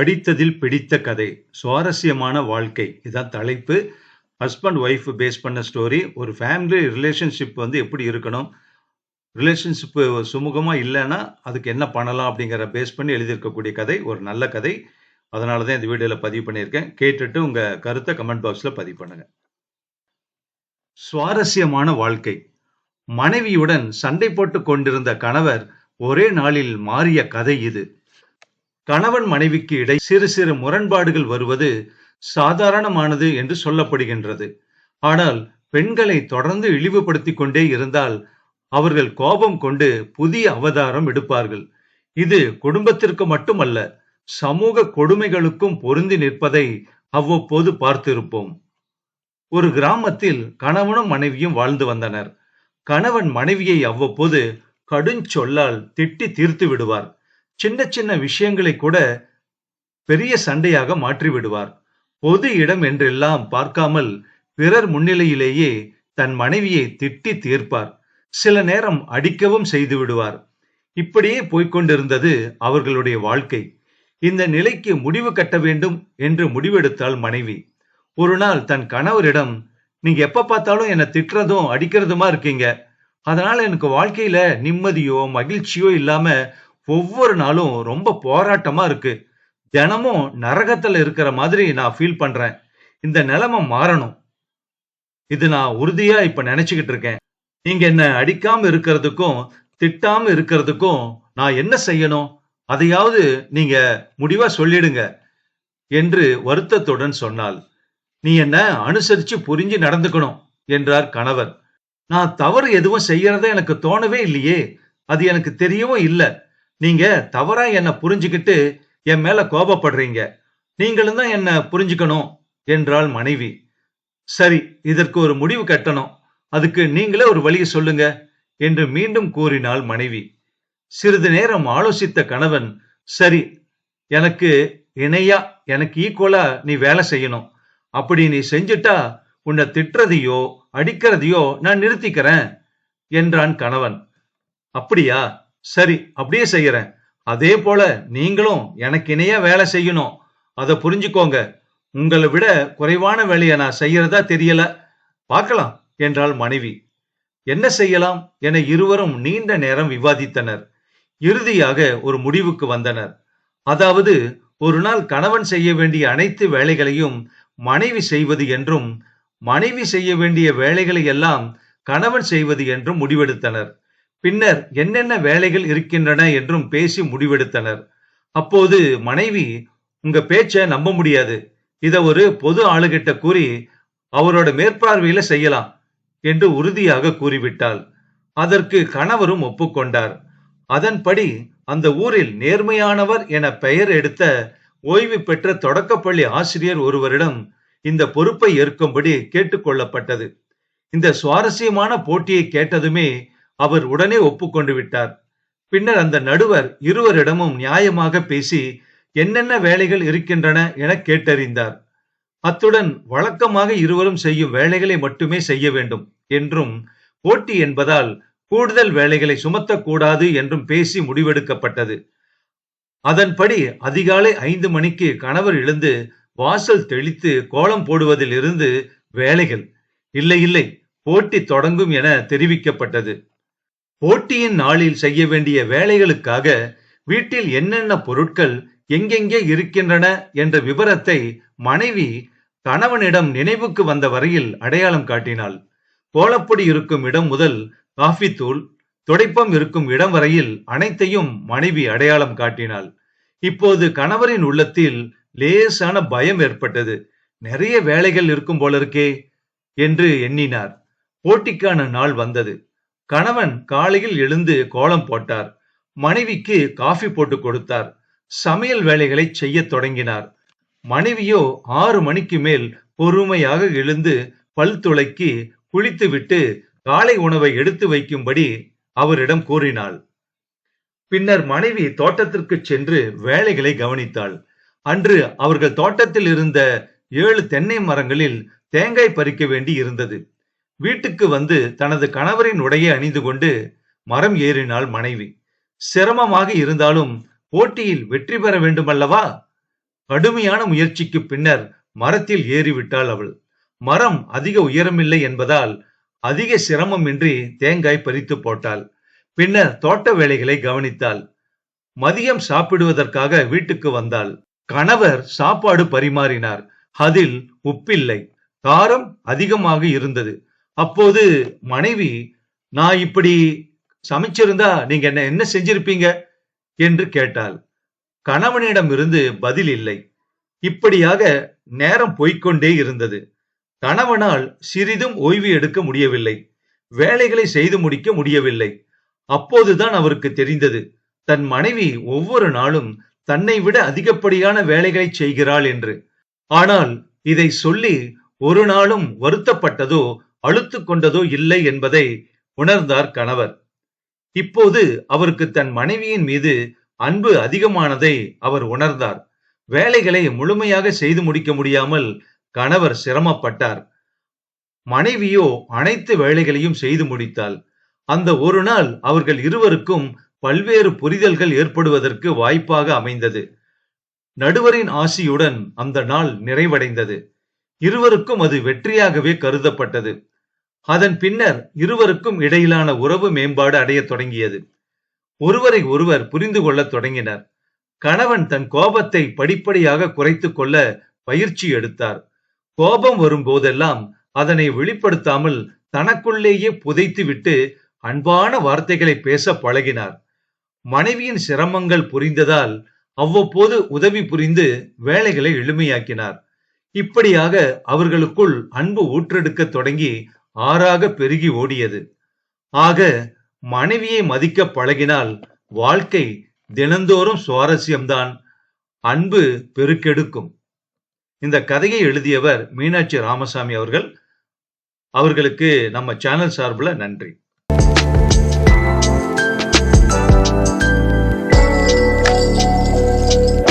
படித்ததில் பிடித்த கதை. சுவாரஸ்யமான வாழ்க்கை. இதான் தலைப்பு. ஹஸ்பண்ட் ஒய்ஃப் பேஸ் பண்ண ஸ்டோரி ஒரு ஃபேமிலி ரிலேஷன்ஷிப் வந்து எப்படி இருக்கணும்? ரிலேஷன்ஷிப் சுமூகமாக இல்லைன்னா அதுக்கு என்ன பண்ணலாம் அப்படிங்கிற பேஸ் பண்ணி எழுதியிருக்கக்கூடிய கதை. ஒரு நல்ல கதை. அதனால தான் இந்த வீடியோவில் பதிவு பண்ணியிருக்கேன். கேட்டுட்டு உங்கள் கருத்தை கமெண்ட் பாக்ஸில் பதிவு பண்ணுங்க. சுவாரஸ்யமான வாழ்க்கை. மனைவியுடன் சண்டை போட்டு கொண்டிருந்த கணவர் ஒரே நாளில் மாறிய கதை இது. கணவன் மனைவிக்கு இடை சிறு சிறு முரண்பாடுகள் வருவது சாதாரணமானது என்று சொல்லப்படுகின்றது. ஆனால் பெண்களை தொடர்ந்து இழிவுபடுத்தி கொண்டே இருந்தால் அவர்கள் கோபம் கொண்டு புதிய அவதாரம் எடுப்பார்கள். இது குடும்பத்திற்கு மட்டுமல்ல சமூக கொடுமைகளுக்கும் பொருந்தி நிற்பதை அவ்வப்போது பார்த்திருப்போம். ஒரு கிராமத்தில் கணவனும் மனைவியும் வாழ்ந்து வந்தனர். கணவன் மனைவியை அவ்வப்போது கடுஞ்சொல்லால் திட்டி தீர்த்து விடுவார். சின்ன சின்ன விஷயங்களை கூட பெரிய சண்டையாக மாற்றி விடுவார் பொது இடம் என்றெல்லாம் பார்க்காமல் பிறர் முன்னிலையிலேயே தன் மனைவியை திட்டி தீர்ப்பார். சில நேரம் அடிக்கவும் செய்து விடுவார். இப்படியே போய்க்கொண்டிருந்தது அவர்களுடைய வாழ்க்கை. இந்த நிலைக்கு முடிவு கட்ட வேண்டும் என்று முடிவெடுத்தாள் மனைவி. ஒரு நாள் தன் கணவரிடம் நீங்க எப்ப பார்த்தாலும் என்னை திட்டுறதும் அடிக்கிறதுமா இருக்கீங்க? அதனால எனக்கு வாழ்க்கையில நிம்மதியோ மகிழ்ச்சியோ இல்லாம ஒவ்வொரு நாளும் ரொம்ப போராட்டமா இருக்கு. தினமும் நரகத்துல இருக்கிற மாதிரி நான் ஃபீல் பண்றேன். இந்த நிலைமை மாறணும். இது நான் உறுதியா இப்ப நினைச்சுக்கிட்டு இருக்கேன். நீங்க என்ன அடிக்காம இருக்கிறதுக்கும் திட்டாம இருக்கிறதுக்கும் நான் என்ன செய்யணும்? அதையாவது நீங்க முடிவா சொல்லிடுங்க என்று வருத்தத்துடன் சொன்னாள். நீ என்ன அனுசரிச்சு புரிஞ்சு நடந்துக்கணும் என்றார் கணவர். நான் தவறு எதுவும் செய்யறத எனக்கு தோணவே இல்லையே. அது எனக்கு தெரியவும் இல்லை. நீங்க தவறா என்ன புரிஞ்சுக்கிட்டு என் மேல கோபப்படுறீங்க. நீங்களும் தான் என்ன புரிஞ்சுக்கணும் என்றாள் மனைவி. சரி இதற்கு ஒரு முடிவு கட்டணும். அதுக்கு நீங்களே ஒரு வழியை சொல்லுங்க என்று மீண்டும் கூறினாள் மனைவி. சிறிது நேரம் ஆலோசித்த கணவன் சரி எனக்கு இணையா எனக்கு ஈக்குவலா நீ வேலை செய்யணும். அப்படி நீ செஞ்சுட்டா உன்னை திட்டுறதையோ அடிக்கிறதையோ நான் நிறுத்திக்கிறேன் என்றான் கணவன். அப்படியா? சரி அப்படியே செய்யறேன். அதே போல நீங்களும் எனக்கு இணைய வேலை செய்யணும். அதை புரிஞ்சுக்கோங்க. உங்களை விட குறைவான வேலையை நான் செய்யறதா தெரியல. பார்க்கலாம் என்றாள் மனைவி. என்ன செய்யலாம் என இருவரும் நீண்ட நேரம் விவாதித்தனர். இறுதியாக ஒரு முடிவுக்கு வந்தனர். அதாவது ஒரு நாள் கணவன் செய்ய வேண்டிய அனைத்து வேலைகளையும் மனைவி செய்வது என்றும் மனைவி செய்ய வேண்டிய வேலைகளை எல்லாம் கணவன் செய்வது என்றும் முடிவெடுத்தனர். பின்னர் என்னென்ன வேலைகள் இருக்கின்றன என்றும் பேசி முடிவெடுத்தனர். அப்போது மனைவி உங்க பேச்ச நம்ப முடியாது. இத ஒரு பொது ஆளுகிட்ட கூறி அவரோட மேற்பார்வையில செய்யலாம் என்று உறுதியாக கூறிவிட்டாள். அதற்கு கணவரும் ஒப்புக்கொண்டார். அதன்படி அந்த ஊரில் நேர்மையானவர் என பெயர் எடுத்த ஓய்வு பெற்ற தொடக்கப்பள்ளி ஆசிரியர் ஒருவரிடம் இந்த பொறுப்பை ஏற்கும்படி கேட்டுக்கொள்ளப்பட்டது இந்த சுவாரஸ்யமான போட்டியை கேட்டதுமே அவர் உடனே ஒப்புக்கொண்டு விட்டார். பின்னர் அந்த நடுவர் இருவரிடமும் நியாயமாக பேசி என்னென்ன வேலைகள் இருக்கின்றன என கேட்டறிந்தார். அத்துடன் வழக்கமாக இருவரும் செய்யும் வேலைகளை மட்டுமே செய்ய வேண்டும் என்றும் போட்டி என்பதால் கூடுதல் வேலைகளை சுமத்தக்கூடாது என்றும் பேசி முடிவெடுக்கப்பட்டது. அதன்படி அதிகாலை ஐந்து மணிக்கு கணவர் எழுந்து வாசல் தெளித்து கோலம் போடுவதில் இருந்து வேலைகள் இல்லை இல்லை போட்டி தொடங்கும் என தெரிவிக்கப்பட்டது. போட்டியின் நாளில் செய்ய வேண்டிய வேலைகளுக்காக வீட்டில் என்னென்ன பொருட்கள் எங்கெங்கே இருக்கின்றன என்ற விவரத்தை மனைவி கணவனிடம் நினைவுக்கு வந்த வரையில் அடையாளம் காட்டினாள். கோலப்பொடி இருக்கும் இடம் முதல் காஃபி தூள் துடைப்பம் இருக்கும் இடம் வரையில் அனைத்தையும் மனைவி அடையாளம் காட்டினாள். இப்போது கணவரின் உள்ளத்தில் லேசான பயம் ஏற்பட்டது. நிறைய வேலைகள் இருக்கும் போல இருக்கே என்று எண்ணினார். போட்டிக்கான நாள் வந்தது. கணவன் காலையில் எழுந்து கோலம் போட்டார். மனைவிக்கு காஃபி போட்டு கொடுத்தார். சமையல் வேலைகளை செய்ய தொடங்கினார். மனைவியோ ஆறு மணிக்கு மேல் பொறுமையாக எழுந்து பல் துளைக்கி குளித்துவிட்டு காலை உணவை எடுத்து வைக்கும்படி அவரிடம் கூறினாள். பின்னர் மனைவி தோட்டத்திற்கு சென்று வேலைகளை கவனித்தாள். அன்று அவர்கள் தோட்டத்தில் இருந்த ஏழு தென்னை மரங்களில் தேங்காய் பறிக்க வேண்டி இருந்தது வீட்டுக்கு வந்து தனது கணவரின் உடையை அணிந்து கொண்டு மரம் ஏறினாள் மனைவி. சிரமமாக இருந்தாலும் போட்டியில் வெற்றி பெற வேண்டுமல்லவா? கடுமையான முயற்சிக்கு பின்னர் மரத்தில் ஏறிவிட்டாள் அவள். மரம் அதிக உயரமில்லை என்பதால் அதிக சிரமமின்றி தேங்காய் பறித்து போட்டாள். பின்னர் தோட்ட வேலைகளை கவனித்தாள். மதியம் சாப்பிடுவதற்காக வீட்டுக்கு வந்தாள். கணவர் சாப்பாடு பரிமாறினார். அதில் உப்பில்லை. காரம் அதிகமாக இருந்தது. அப்போது மனைவி நான் இப்படி சமைச்சிருந்தா நீங்க என்ன என்ன செஞ்சிருப்பீங்க? என்று கேட்டாள். கணவனிடமிருந்து பதில் இல்லை. இப்படியாக நேரம் போய்க்கொண்டே இருந்தது. கணவனால் சிறிதும் ஓய்வு எடுக்க முடியவில்லை. வேலைகளை செய்து முடிக்க முடியவில்லை. அப்போதுதான் அவருக்கு தெரிந்தது. தன் மனைவி ஒவ்வொரு நாளும் தன்னை விட அதிகப்படியான வேலைகளை செய்கிறாள் என்று. ஆனால் இதை சொல்லி ஒரு நாளும் வருத்தப்பட்டதோ அழுத்து கொண்டதோ இல்லை என்பதை உணர்ந்தார் கணவர். இப்போது அவருக்கு தன் மனைவியின் மீது அன்பு அதிகமானதை அவர் உணர்ந்தார். வேலைகளை முழுமையாக செய்து முடிக்க முடியாமல் கணவர் சிரமப்பட்டார். மனைவியோ அனைத்து வேலைகளையும் செய்து முடித்தாள். அந்த ஒரு நாள் அவர்கள் இருவருக்கும் பல்வேறு புரிதல்கள் ஏற்படுவதற்கு வாய்ப்பாக அமைந்தது. நடுவரின் ஆசியுடன் அந்த நாள் நிறைவடைந்தது. இருவருக்கும் அது வெற்றியாகவே கருதப்பட்டது. அதன் பின்னர் இருவருக்கும் இடையிலான உறவு மேம்பாடு அடையத் தொடங்கியது. ஒருவரை ஒருவர் புரிந்து கொள்ளத் தொடங்கினர். கணவன் தன் கோபத்தை படிப்படியாக குறைத்துக் கொள்ள பயிற்சி எடுத்தார். கோபம் வரும் போதெல்லாம் அதனை வெளிப்படுத்தாமல் தனக்குள்ளேயே புதைத்துவிட்டு அன்பான வார்த்தைகளை பேச பழகினார். மனைவியின் சிரமங்கள் புரிந்ததால் அவ்வப்போது உதவி புரிந்து வேலைகளை எளிமையாக்கினார். இப்படியாக அவர்களுக்குள் அன்பு ஊற்றெடுக்க தொடங்கி ஆறாக பெருகி ஓடியது. ஆக மனைவியை மதிக்க பழகினால் வாழ்க்கை தினந்தோறும் சுவாரஸ்யம்தான். அன்பு பெருக்கெடுக்கும். இந்த கதையை எழுதியவர் மீனாட்சி ராமசாமி அவர்கள். அவர்களுக்கு நம்ம சேனல் சார்பில் நன்றி.